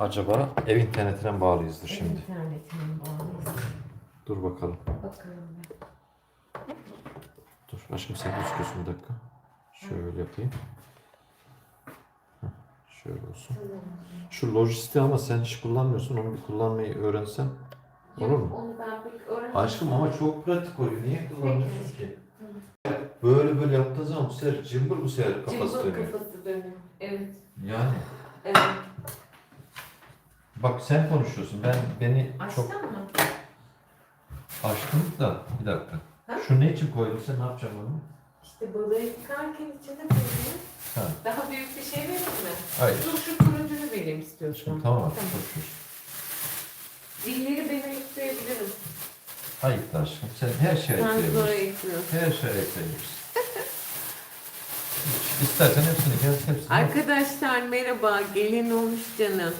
acaba? Ev internetine mi bağlıyızdır şimdi? İnternetine bağlıyız. Dur bakalım. Bakalım. Dur aşkım sen gözüküyorsun bir dakika. Şöyle yapayım. Heh, Şöyle olsun. Şu lojistiği ama sen hiç kullanmıyorsun. Onu bir kullanmayı öğrensen. Olur mu? Onu ben pek öğrenmedim. Aşkım ama çok pratik oluyor. Niye kullanmıyorsun ki? Böyle böyle yaptığın zaman bu sefer cımbır bu sefer kafası dönüyor. kafası dönüyor. Evet. Yani. Bak sen konuşuyorsun. Ben beni çok Açtın mı? açtım da bir dakika. Ha? Şu ne için koydun sen ne yapacaksın onu? İşte balığı yıkarken içine koyuyor. Ha. Daha büyük bir şey vereyim mi? Hayır. Dur şu turuncunu vereyim istiyorsan. Şimdi tamam artık konuşuyoruz. Dilleri ben yıkayabilirim. Hayır da aşkım sen her şeye zora ekleyebilirsin. Her şeye ekleyebilirsin. İstersen hepsini kes hepsini. Arkadaşlar merhaba. Gelin olmuş canım.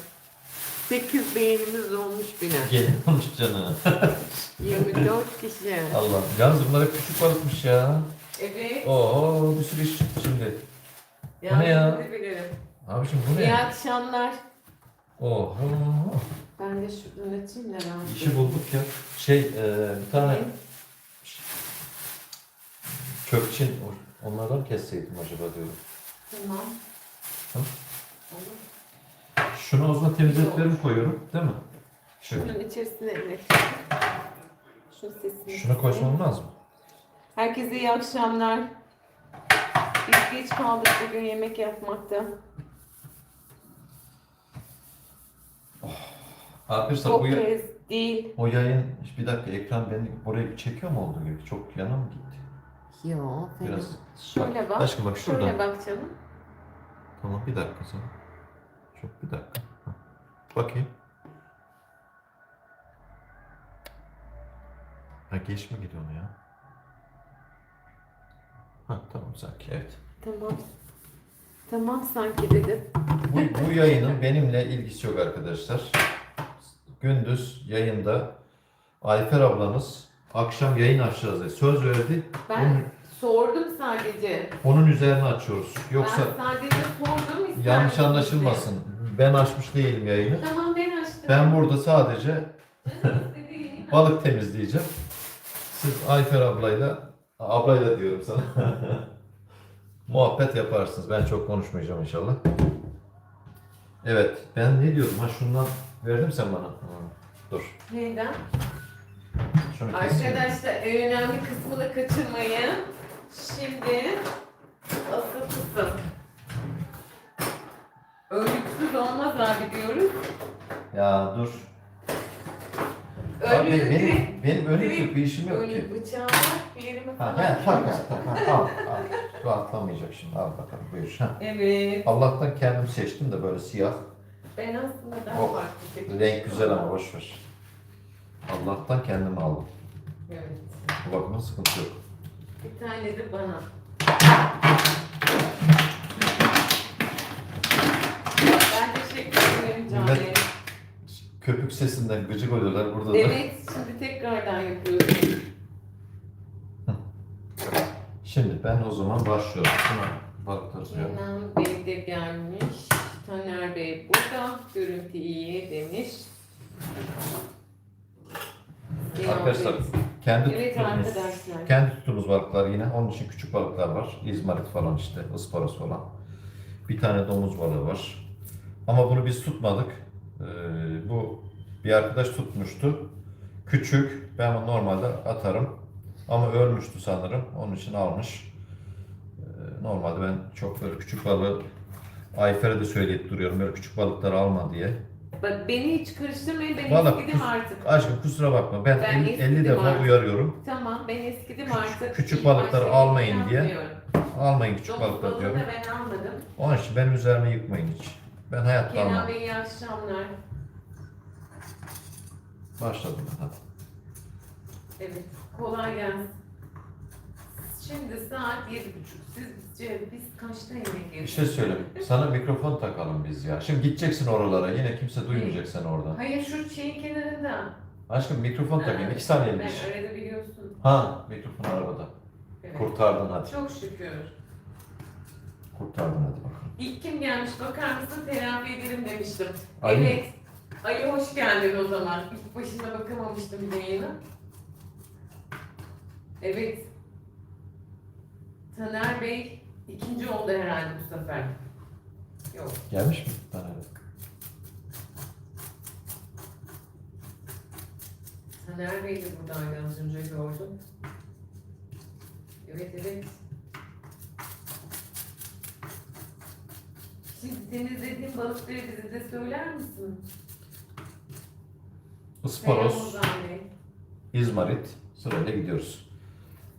8 beğenimiz olmuş bile. Gelin olmuş canına. 24 kişi. Allah. Yalnız bunlar hep küçük balıkmış ya. Evet. Oo bir sürü iş çıktı şimdi. Yani ne ya? Bilirim. Abiciğim bu İyi ne? akşamlar. Oho. Ben de şuradan açayım da rahat. İşi bulduk ya. Şey e, bir tane kökçin onlardan kesseydim acaba diyorum. Tamam. Hı? Olur. Şunu o zaman temizliklerimi koyuyorum değil mi? Şöyle. Şunun içerisine evet. Şu sesini. Şunu koysam olmaz mı? Herkese iyi akşamlar. Biz geç kaldık bugün yemek yapmakta. Arkadaşlar Çok bu, ya- kez değil. o yayın bir dakika ekran beni buraya çekiyor mu olduğu gibi? Çok yana mı gitti? Yo fena. Biraz. Şöyle bak. Aşkım bak şuradan. Şöyle bak canım. Tamam bir dakika sen. Çok bir dakika. Bakayım. Ha geç mi gidiyor onu ya? Ha tamam sanki evet. Tamam. Tamam sanki dedim. Bu, bu yayının benimle ilgisi yok arkadaşlar. Gündüz yayında Ayfer ablanız akşam yayın açacağız diye söz verdi. Ben Onun, sordum sadece. onun üzerine açıyoruz. Yoksa Ben sadece sordum yanlış anlaşılmasın. Ben açmış değilim yayını. Tamam ben açtım. Ben burada sadece balık temizleyeceğim. Siz Ayfer ablayla, ablayla diyorum sana. Muhabbet yaparsınız. Ben çok konuşmayacağım inşallah. Evet, ben ne diyordum? Ha şundan verdim sen bana. Hı, Dur. Neyden? Şunu keseyim. Arkadaşlar en önemli kısmını kaçırmayın. Şimdi asıl kısım. Olmaz abi diyoruz. Ya dur. Abi benim, benim, benim öyle bir işim yok ki. ölü bıçağı var. Bir yerime Ha, falan. he, tak, tak, tak, al, al. Bu atlamayacak şimdi. Al bakalım buyur. Ha. Evet. Allah'tan kendim seçtim de böyle siyah. Ben aslında daha Oh, farklı seçmiştim. Renk güzel ama boş ver. Allah'tan kendim aldım. Evet. Bu bakımın sıkıntı yok. Bir tane de bana. Ben Millet- Köpük sesinden gıcık oluyorlar burada da. Evet, şimdi tekrardan yapıyorum. Şimdi ben o zaman başlıyorum. Şuna balıkları suya. Kenan Bey de gelmiş. Taner Bey burada. Görüntü iyi demiş. Arkadaşlar Evet. kendi Evet arkadaşlar. kendi tuttuğumuz balıklar yine. Onun için küçük balıklar var. İzmarit falan işte, ısparos falan. Bir tane domuz balığı var. Ama bunu biz tutmadık. Ee, bu bir arkadaş tutmuştu. Küçük. Ben bunu normalde atarım. Ama ölmüştü sanırım. Onun için almış. Ee, normalde ben çok böyle küçük balığı Ayfer'e de söyleyip duruyorum. Böyle küçük balıkları alma diye. Bak beni hiç karıştırmayın. Ben Vallahi eskidim kus- artık. Aşkım kusura bakma. Ben, Ben 50, eskidim 50 defa artık. uyarıyorum. Tamam ben eskidim artık. küçük balıkları almayın diye. yapmıyorum. Almayın küçük Domuz balıkları balığını diyorum. da ben almadım. Onun için benim üzerime yıkmayın hiç. Ben hayatta Kenan almam. Bey iyi akşamlar. Başladım ben hadi. Evet kolay gelsin. Şimdi saat yedi buçuk. Sizce biz kaçta yemek Bir yiyoruz? şey söyleyeyim. Sana mikrofon takalım biz ya. Şimdi gideceksin oralara. Yine kimse duymayacak seni orada. Hayır şu şeyin kenarında. Aşkım mikrofon takayım. İki saniye Ben öyle de biliyorsun. Ha mikrofon arabada. Evet. Kurtardın hadi. Çok şükür. Kurtardın hadi bakalım. İlk kim gelmiş bakar mısın telafi ederim demiş demiştim. Ali. Evet. Ali hoş geldin o zaman. İlk başına bakamamıştım yayına. Evet. Taner Bey ikinci oldu herhalde bu sefer. Yok. Gelmiş mi? Bana Taner Bey de buradaydı az önce gördüm. Evet evet. Şimdi senin izlediğin balıkları bize de söyler misin? Isparos. İzmarit sırayla gidiyoruz.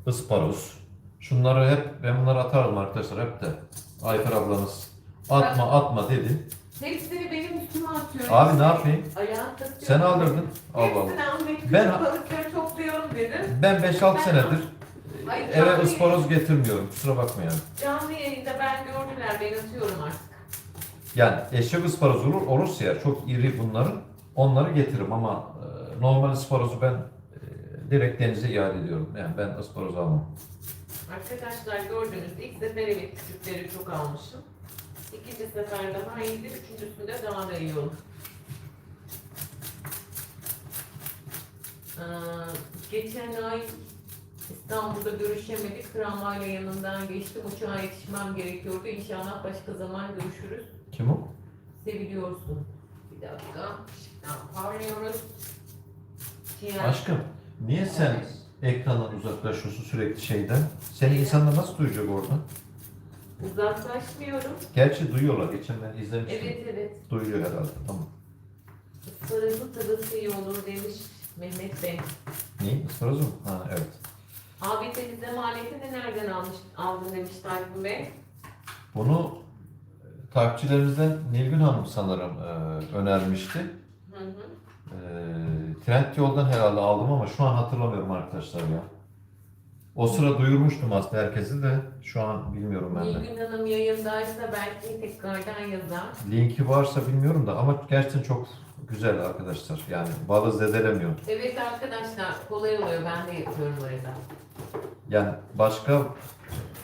Isparos. Şunları hep ben bunları atarım arkadaşlar hep de. Ayfer ablanız atma atma dedi. Hepsini benim üstüme atıyorum. Abi ne yapayım? Ayağım takıyorum. Sen aldırdın. Allah Allah. Hepsini Ben- balıkları topluyorum dedim. Ben 5-6 senedir Ay, eve canlı- ısparoz getirmiyorum. Kusura bakma yani. Canlı yayında ben gördüler ben atıyorum artık. Yani eşek ısparoz olur, olursa ya çok iri bunların. Onları getiririm ama e, normal ısparozu ben e, direkt denize iade ediyorum. Yani ben ısparoz almam. Arkadaşlar gördünüz ilk sefer evet küçükleri çok almışım. İkinci sefer daha iyiydi, üçüncüsünde daha da iyi oldu. Ee, geçen ay İstanbul'da görüşemedik. Tramvayla yanından geçtim. Uçağa yetişmem gerekiyordu. İnşallah başka zaman görüşürüz. Kim o? Seviliyorsun. Bir dakika. Işıktan parlıyoruz. Diğer- Aşkım, niye sen ekrandan uzaklaşıyorsun sürekli şeyden? Seni insanlar nasıl duyacak orada? Uzaklaşmıyorum. Gerçi duyuyorlar. Geçen ben izlemiştim. Evet evet. Duyuluyor herhalde. Tamam. Isparası tadısı iyi olur demiş Mehmet Bey. Ne? Isparoz mu? Ha evet. Abi temizleme aletini nereden almış, aldın demiş Tayfun Bey. Bunu takipçilerimizden Nilgün Hanım sanırım e, önermişti. Hı hı. E, Trendyol'dan herhalde aldım ama şu an hatırlamıyorum arkadaşlar ya. O sıra duyurmuştum aslında herkesi de şu an bilmiyorum ben de. Nilgün Hanım yayındaysa belki tekrardan yazar. Linki varsa bilmiyorum da ama gerçekten çok güzel arkadaşlar. Yani balı zedelemiyor. Evet arkadaşlar kolay oluyor ben de yapıyorum arada. Yani başka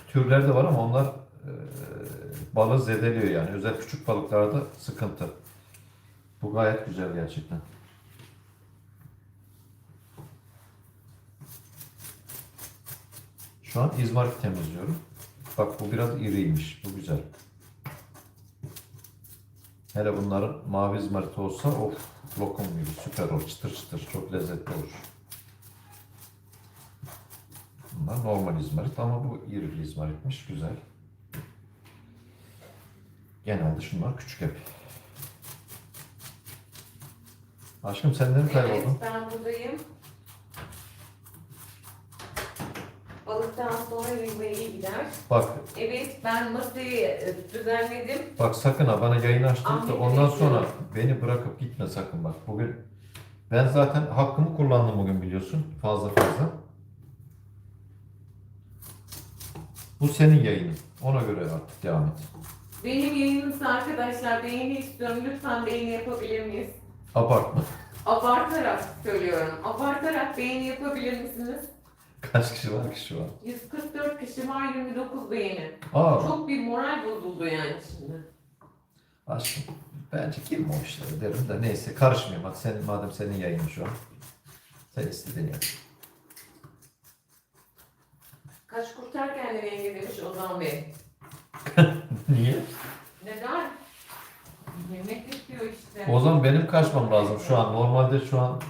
türler de var ama onlar e, balığı zedeliyor yani. Özel küçük balıklarda sıkıntı. Bu gayet güzel gerçekten. Şu an izmarit temizliyorum. Bak bu biraz iriymiş. Bu güzel. Hele bunların mavi izmarit olsa of lokum gibi süper olur. Çıtır çıtır çok lezzetli olur. Bunlar normal izmarit ama bu iri izmaritmiş. Güzel. Genelde şunlar küçük hep. Aşkım sen kayboldun? Evet ben buradayım. Balıktan sonra yemeğe gider. Bak Evet ben masayı e, düzenledim. Bak sakın ha bana yayın açtın da ondan sonra beni bırakıp gitme sakın bak. Bugün ben zaten hakkımı kullandım bugün biliyorsun fazla fazla. Bu senin yayının. Ona göre artık devam et. Benim yayınımsa arkadaşlar beğeni istiyorum. Lütfen beğeni yapabilir miyiz? Abartma. Abartarak söylüyorum. Abartarak beğeni yapabilir misiniz? Kaç kişi var ki şu an? 144 kişi var 29 beğeni. Aa Çok bir moral bozuldu yani şimdi. aşkım bence girme o işlere derim de neyse karışmayayım. Hadi sen, madem senin yayının şu an. Sen istediğini yap. Kaç kurtar kendini demiş Ozan Bey. Niye? Neden? Yemek istiyor işte. O zaman benim kaçmam lazım şu an. Normalde şu an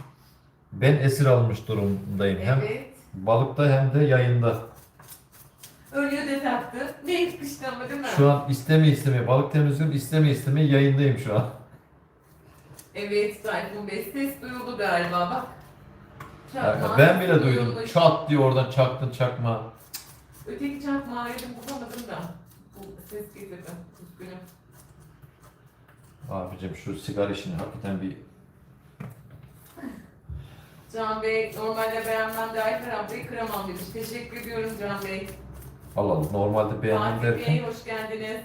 ben esir almış durumdayım. Hem Evet. balıkta hem de yayında. Ölüyor de taktı. Ne yetmişti ama değil mi? Şu an isteme isteme balık temizliyorum isteme isteme yayındayım şu an. Evet Tayfun Bey ses duyuldu galiba bak. Çakmağı ben bile duydum. duyulmuş. Çat diye oradan çaktın çakma. Öteki çakmağı yedim bulamadım da. Ses getirdi. Üzgünüm. Abicim şu sigara işini hakikaten bir Can Bey normalde beğenmem de Ayfer ablayı kıramam demiş. Teşekkür ediyorum Can Bey. alalım. Normalde beğendim Fatih Bey derken hoş geldiniz.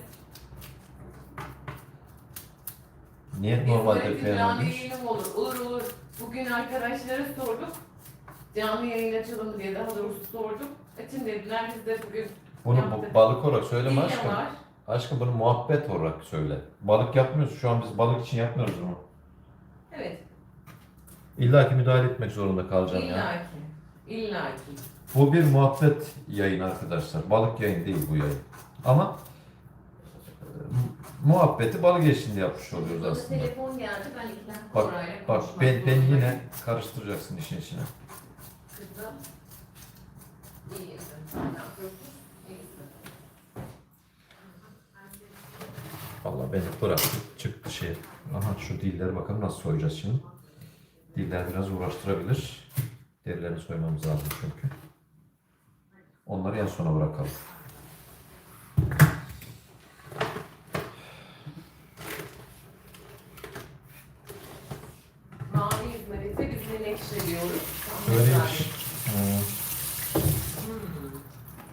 niye normalde İzmir'de canlı beğenmemiş? yayınım olur. Olur olur. Bugün arkadaşlara sorduk. Canlı yayın açalım diye daha doğrusu sorduk. Açın dediler biz de bugün Bunu bu- balık olarak söyleme aşkım. var. Aşkım bunu muhabbet olarak söyle. Balık yapmıyoruz. Şu an biz balık için yapmıyoruz bunu. Evet. İlla ki müdahale etmek zorunda kalacağım ya. İlla ki. İlla ki. Bu bir muhabbet yayın arkadaşlar. Balık yayın değil bu yayın. Ama e, muhabbeti balık eşliğinde yapmış oluyoruz aslında. telefon geldi. Ben dakika Bak, bak konuşmak ben, ben zorundayım. yine karıştıracaksın işin içine. Vallahi beni bıraktı çıktı şey. Aha şu dilleri bakalım nasıl soyacağız şimdi. Diller biraz uğraştırabilir. Derilerini soymamız lazım çünkü. Onları en sona bırakalım. Mavi izmarite biz menekşeliyoruz. Öyleymiş. Hmm. Hmm.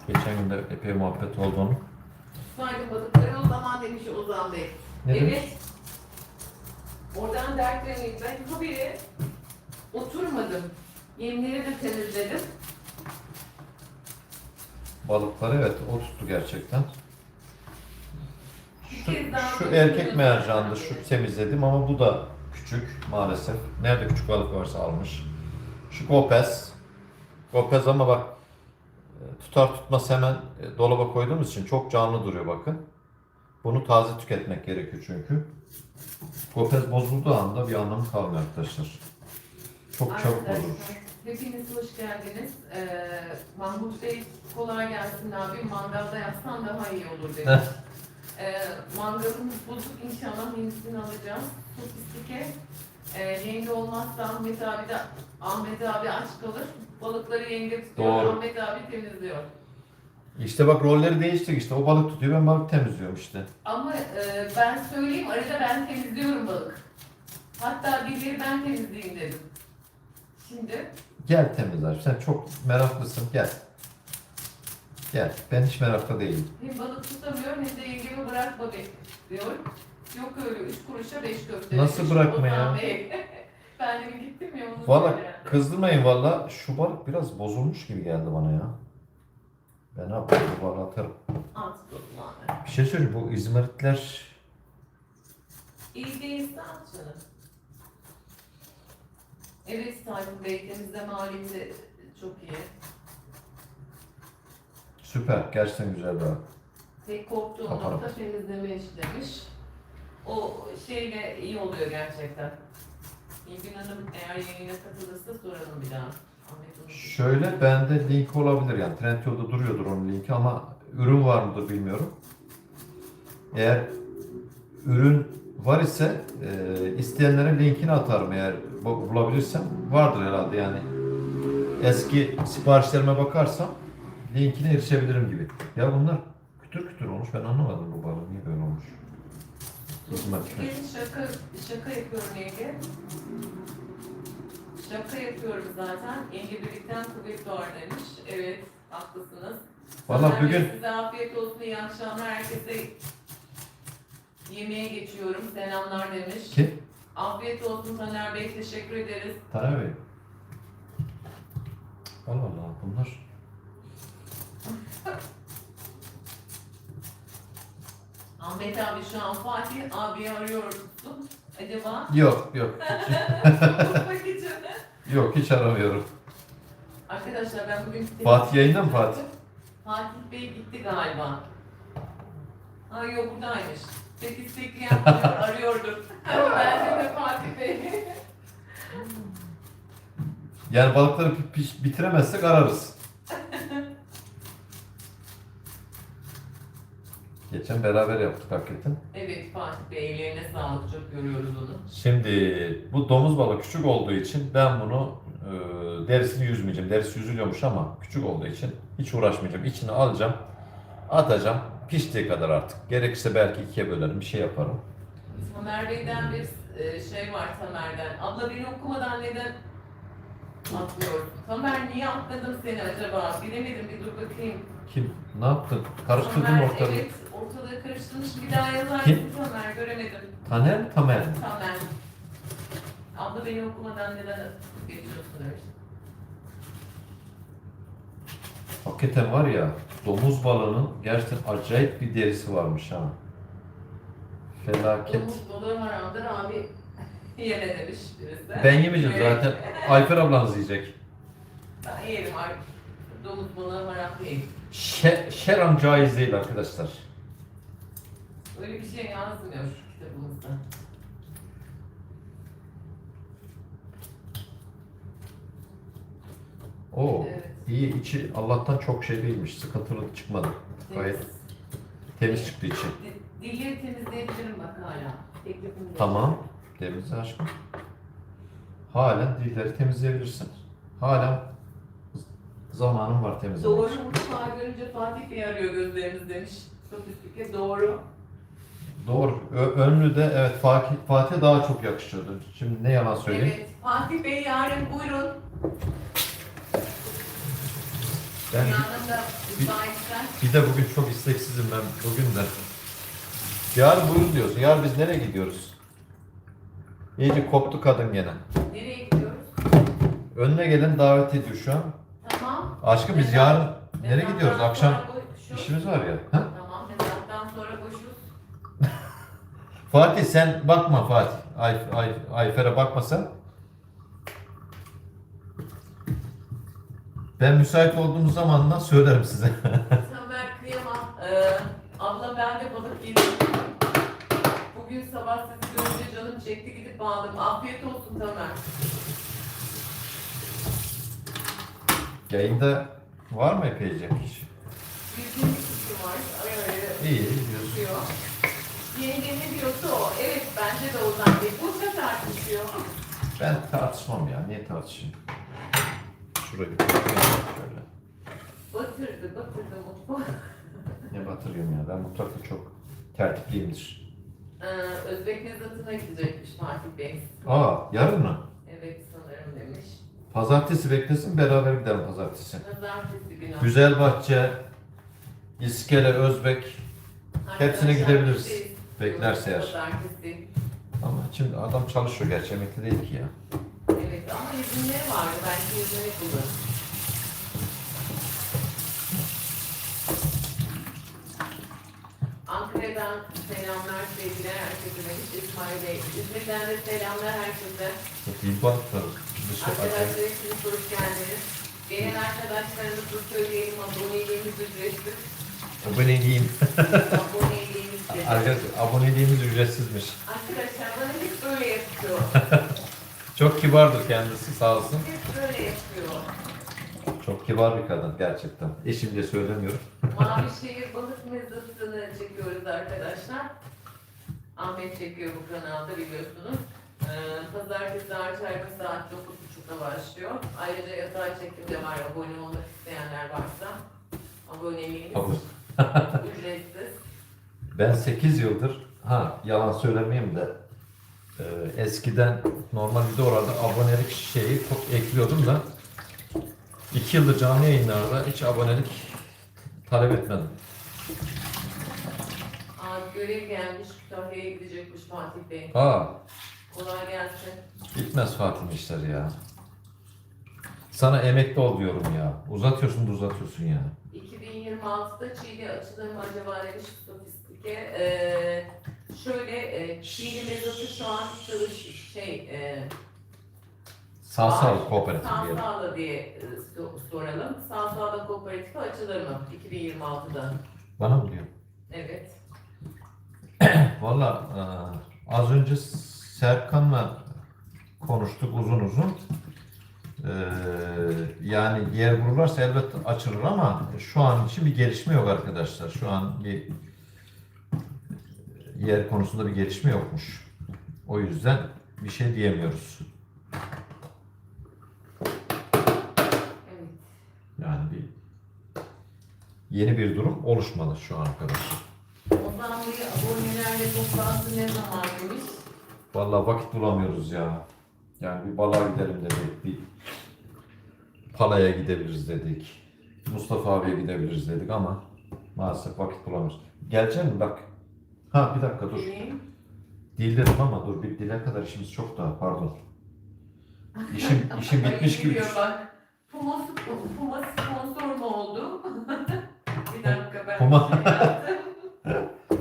Geçen gün de epey muhabbet oldu onun. Saygı balıkları o zaman demiş Ozan Bey. Ne evet. demiş? Oradan dertleneyim. Ben habire oturmadım. Yemleri de temizledim. Balıkları evet o tuttu gerçekten. Şu, şu erkek mercandı, şu temizledim ama bu da küçük maalesef. Nerede küçük balık varsa almış. Şu gopez. Gopez ama bak e, tutar tutmaz hemen e, dolaba koyduğumuz için çok canlı duruyor bakın. Bunu taze tüketmek gerekiyor çünkü. Gopez bozulduğu anda bir anlamı kalmıyor arkadaşlar. Çok çabuk bozulur. Arkadaşlar, Hepiniz hoş geldiniz. Ee, Mahmut Bey kolay gelsin abi. Mangalda yapsan daha iyi olur demiş. ee, mangalımız bozuk inşallah yenisini alacağız. Sofistike. Ee, yenge olmazsa Ahmet abi de Ahmet abi aç kalır. Balıkları yenge tutuyor. Doğru. Ahmet abi temizliyor. İşte bak rolleri değiştik işte. O balık tutuyor ben balık temizliyorum işte. Ama e, ben söyleyeyim arada ben temizliyorum balık. Hatta birileri ben temizleyeyim dedim. Şimdi Gel temizler. Sen çok meraklısın. Gel. Gel. Ben hiç meraklı değilim. hem balık tutamıyor hem de yengemi bırakma be diyor. Yok öyle üç kuruşa beş köfte. Nasıl demiş bırakma Ozan ya? Bey. ben de bir gittim ya onu Valla söyle. kızdırmayın valla. Şu balık biraz bozulmuş gibi geldi bana ya. Ben. At tutma. Bir şey söyleyeyim bu İzmaritler İyi değilse at canım. Evet Tayfun Bey temizleme halinde çok iyi. süper. Gerçekten güzel balık. Tek korktuğum Kaparım. nokta temizleme işi demiş. O şeyle iyi oluyor gerçekten. İlgin Hanım eğer yayına katılırsa soralım bir daha. Şöyle bende link olabilir yani Trendyol'da duruyordur onun linki ama ürün var mıdır bilmiyorum. Eğer ürün var ise e, isteyenlere linkini atarım eğer bu- bulabilirsem. Vardır herhalde yani. Eski siparişlerime bakarsam linkine erişebilirim gibi. Ya bunlar kütür kütür olmuş ben anlamadım bu balık niye böyle olmuş. Gelin şaka, şaka yapıyorum yenge. Şaka yapıyorum zaten. Yenge birlikten kuvvet doğar demiş. Evet, haklısınız. Valla Bey, bugün Size afiyet olsun, iyi akşamlar. Herkese yemeğe geçiyorum. Selamlar demiş. kim? Afiyet olsun Taner Bey, teşekkür ederiz. Taner Bey. Allah Allah bunlar. Ahmet abi şu an Fatih abi arıyor musun? Acaba? Yok yok. İçin. Yok hiç aramıyorum. Arkadaşlar ben bugün... Fatih yayında mı Fatih? Fatih Bey gitti galiba. Ha yok buradaymış. Peki bekleyen arıyor, arıyordur. ben de Fatih Bey. Yani balıkları pi- piş- bitiremezsek ararız. Geçen beraber yaptık hakikaten. evet Fatih Bey ellerine sağlık çok görüyoruz onu. Şimdi bu domuz balığı küçük olduğu için ben bunu e, derisini yüzmeyeceğim. Derisi yüzülüyormuş ama küçük olduğu için hiç uğraşmayacağım. İçine alacağım, atacağım. Piştiği kadar artık. Gerekirse belki ikiye bölerim, bir şey yaparım. Tamer Bey'den bir e, şey var Tamer'den. Abla beni okumadan neden atlıyorsun? Tamer niye atladım seni acaba? Bilemedim bir dur bakayım. Kim? Ne yaptın? Karıştırdın Tamer, ortalığı. Evet ortalığı karıştırmış bir daha yazar Kim? mısın Tamer göremedim. Taner Tamer? Tamer. Abla beni okumadan neden geçiyorsun öyle? Hakikaten var ya domuz balığının gerçekten acayip bir derisi varmış ha. Felaket. Domuz balığı haramdır abi. Yeme demiş birisi. Ben yemeyeceğim zaten. Ayfer ablanız yiyecek. Ben yerim artık. Domuz balığı haram değil. Şe şeran caiz değil arkadaşlar. Öyle bir şey yazmıyor kitabımızda. Oo, Evet. iyi içi Allah'tan çok şey değilmiş. Sıkıntılı çıkmadı. Gayet Temiz. temiz çıktı içi. Di- Dilleri temizleyebilirim bak hala. Teklifim de. Tamam. Temizle aşkım. Halen dilleri temizleyebilirsin. Hala zamanın var temizlemek Doğru mutfağı görünce Fatih Bey arıyor gözlerimiz demiş. Sofistike doğru. Doğru. Ö- önlü de evet Fatih, Fatih daha çok yakışıyordu. Şimdi ne yalan söyleyeyim. Evet. Fatih Bey yarın buyurun. Ben Yanında müsaitsen. bir de bugün çok isteksizim ben bugün de. Yarın buyur diyorsun. Yarın biz nereye gidiyoruz? İyice koptu kadın gene. Nereye gidiyoruz? Önüne gelen davet ediyor şu an. Tamam. Aşkım biz Mezar- yarın nereye gidiyoruz? Akşam boşuz. işimiz var ya. Ha? Tamam mezardan sonra boşuz. Fatih sen bakma Fatih. Ay, ay, Ayfer'e bakma sen. Ben müsait olduğum zamanla söylerim size. Tamer kıyamam. Ee, abla ben de balık yedim. Bugün sabah sizi görünce canım çekti gidip aldım. Afiyet olsun Tamer. Yayında var mı epeyce iş? Bildiğim bir kişi var. Ara ara İyi, diyorsun. çıkıyor. Yenge ne diyorsa o. Evet bence de o zannediyor. Bu tartışıyor. Ben tartışmam ya. Niye tartışayım? Şurayı bir şöyle. Batırdı batırdı mutfağı. Ne batırıyorum ya. Ben mutfakta çok tertipliyimdir. Ee, Özbek mezatına gidecekmiş Fatih Bey. Aa, yarın mı? Evet sanırım demiş. Pazartesi beklesin, beraber gidelim pazartesi. Pazartesi günü. Güzelbahçe, İskele, Özbek, hepsine Arkadaşlar, gidebiliriz. biz- Beklerse eğer. Ama şimdi adam çalışıyor gerçi emekli değil ki ya. Evet ama izinleri var. Belki izni kullanır. Ankara'dan selamlar, sevgiler herkese demiş İsmail Bey. İzmir'den de selamlar herkese. İyi baktılar. Acayip- Arkadaşlar hepiniz hoş geldiniz. Gelen arkadaşlarımızı söyleyelim, aboneliğimiz ücretsiz. Aboneliğim. dedi. Arkadaşlar aboneliğimiz ücretsizmiş. Arkadaşlar bana hep böyle yapıyor. Çok kibardır kendisi sağ olsun. Hep böyle yapıyor. Çok kibar bir kadın gerçekten. Eşim diye söylemiyorum. Mavişehir balık mezatını çekiyoruz arkadaşlar. Ahmet çekiyor bu kanalda biliyorsunuz. Ee, Pazartesi Arçay'da saat 9.30'da başlıyor. Ayrıca yatağı çekim de var. Abone olmak isteyenler varsa. Aboneliğimiz Kabul. ücretsiz. Ben 8 yıldır, ha yalan söylemeyeyim de e, eskiden normal videolarda abonelik şeyi çok ekliyordum da 2 yıldır canlı yayınlarda hiç abonelik talep etmedim. Aa, görev gelmiş. Kütahya'ya gidecekmiş Fatih Bey. Ha, Kolay gelsin. bitmez Fatih'in işleri ya. Sana emekli ol diyorum ya. Uzatıyorsun da uzatıyorsun ya. 2026'da Çiğli açılır mı acaba demiş statistike. Ee, şöyle e, Çiğli mezatı şu an çalış şey e, Sağsal kooperatif diyelim. Sağsağla diye e, so- soralım. Sağsağla kooperatifi açılır mı 2026'da? Bana mı diyor? Evet. Valla e, az önce Serkan'la konuştuk uzun uzun. E, yani yer bulurlarsa elbette açılır ama şu an için bir gelişme yok arkadaşlar. Şu an bir yer konusunda bir gelişme yokmuş. O yüzden bir şey diyemiyoruz. Evet. Yani bir yeni bir durum oluşmadı şu ana kadar. Ozan Bey abonelerle toplantı ne zaman demiş? Vallahi vakit bulamıyoruz ya. Yani bir balığa gidelim dedik, bir palaya gidebiliriz dedik. Mustafa abiye gidebiliriz dedik ama maalesef vakit bulamıyoruz. Gelecek mi bak? Ha bir dakika dur. Benim. Dil dedim ama dur bir dile kadar işimiz çok daha pardon. İşim, işim bitmiş gibi. Geliyor bak. Puma, Puma sponsor mu oldu? bir dakika ben Puma. bir şey yaptım.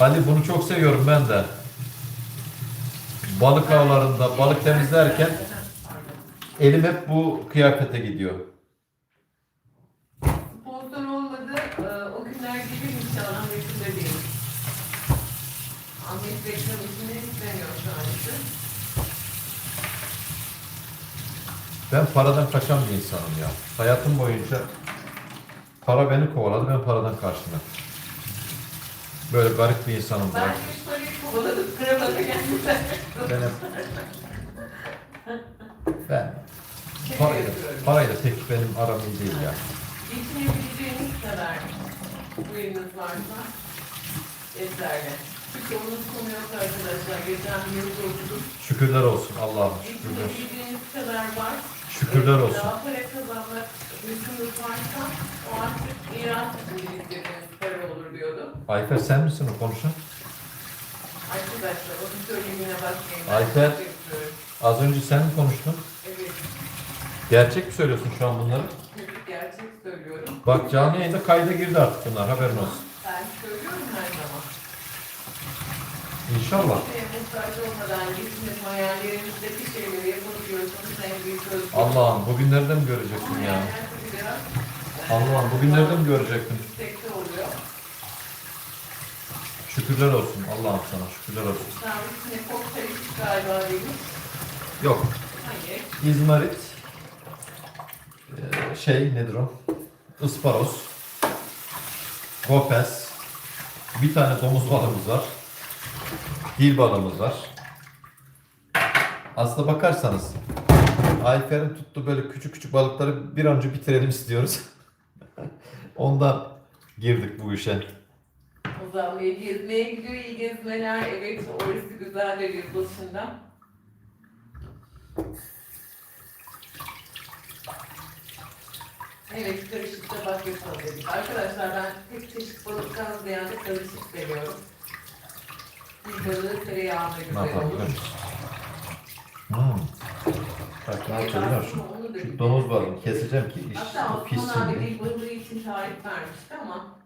Ali bunu çok seviyorum ben de. Balık avlarında balık temizlerken elim hep bu kıyafete gidiyor. Sponsor olmadı. Ee, o günler gibi inşallah yakında değil. Ahmet reklam işini istemiyor şu an için. Ben paradan kaçan bir insanım ya. Hayatım boyunca para beni kovaladı, ben paradan kaçtım. Böyle garip bir insanım Ben ben. hiç parayı kovaladım. Kıramadı kendimden. Ben hep... Ben parayla, parayla pek benim aram iyi değil ya. Geçinebileceğiniz kadar buyurunuz varsa yeterli. Onun sonu yok arkadaşlar. Geçen bir yıl okudum. Şükürler olsun Allah'ım şükürler. Geçinebileceğiniz kadar var. Şükürler olsun. Para kazanmak lüksünüz varsa o artık miras biriktirdiğiniz para olur diyordu. Ayfer sen misin o konuşan? Arkadaşlar onun söylediğine bakmayın. Ben Ayfer. çok. Az önce sen mi konuştun? Evet. Gerçek mi söylüyorsun şu an bunları? Gerçek söylüyorum. Bak canlı yayında kayda girdi artık bunlar haberin olsun. Ben söylüyorum her zaman. İnşallah. Kimseye muhtaç olmadan geçinip hayallerinizdeki şeyleri yapabiliyorsanız en büyük özgürlük. Allah'ım bugünlerden mi görecektim ya? Allah'ım bugünlerden mi görecektim? Şükürler olsun Allah'ım sana şükürler olsun. Yok. İzmarit şey nedir o? Isparoz Gopes bir tane domuz balığımız var. Dil balığımız var. Aslına bakarsanız Ayfer'in tuttu böyle küçük küçük balıkları bir an önce bitirelim istiyoruz. Ondan girdik bu işe. Ozan Bey gezmeye gidiyor. iyi gezmeler. Evet orası güzel bir yılbaşında. Evet karışık tabak yapalım dedik. Arkadaşlar ben tek çeşit balıktan ziyade karışık seviyorum. Bir balığı tereyağında Ne güzel olur. Hmm. Bak ne şu, onu da şu domuz balığını keseceğim ki iş Hatta pişsin Osman abi diye. dil balığı için tarif vermişti ama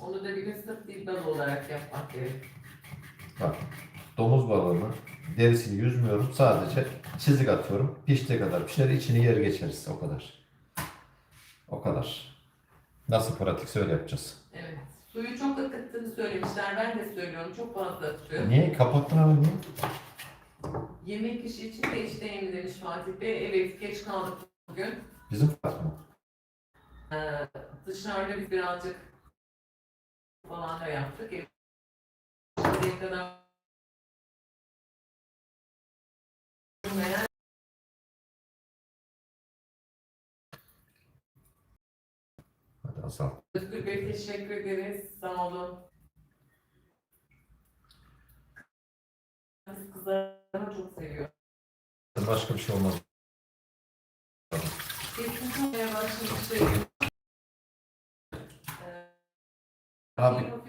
onu da bir gün sırf dil balığı olarak yapmak gerek. Bak domuz balığını derisini yüzmüyorum sadece çizik atıyorum piştiği kadar pişer içini yer geçeriz o kadar. O kadar. Nasıl pratik öyle yapacağız. Evet. Suyu çok akıttığını söylemişler. Ben de söylüyorum. Çok fazla akıtıyor. Niye kapattın abi niye? Yemek işi için de işteyim demiş Fatih Bey. Evet geç kaldık bugün. Bizim fark mı? Ee, dışarıda biz birazcık falan da yaptık. Şimdiye kadar Meğer Hadi azal. Özgür Bey teşekkür ederiz. Sağ olun. Biz kızlarımı çok seviyorum. Başka bir şey olmaz. Kesinlikle. Ee, Abi of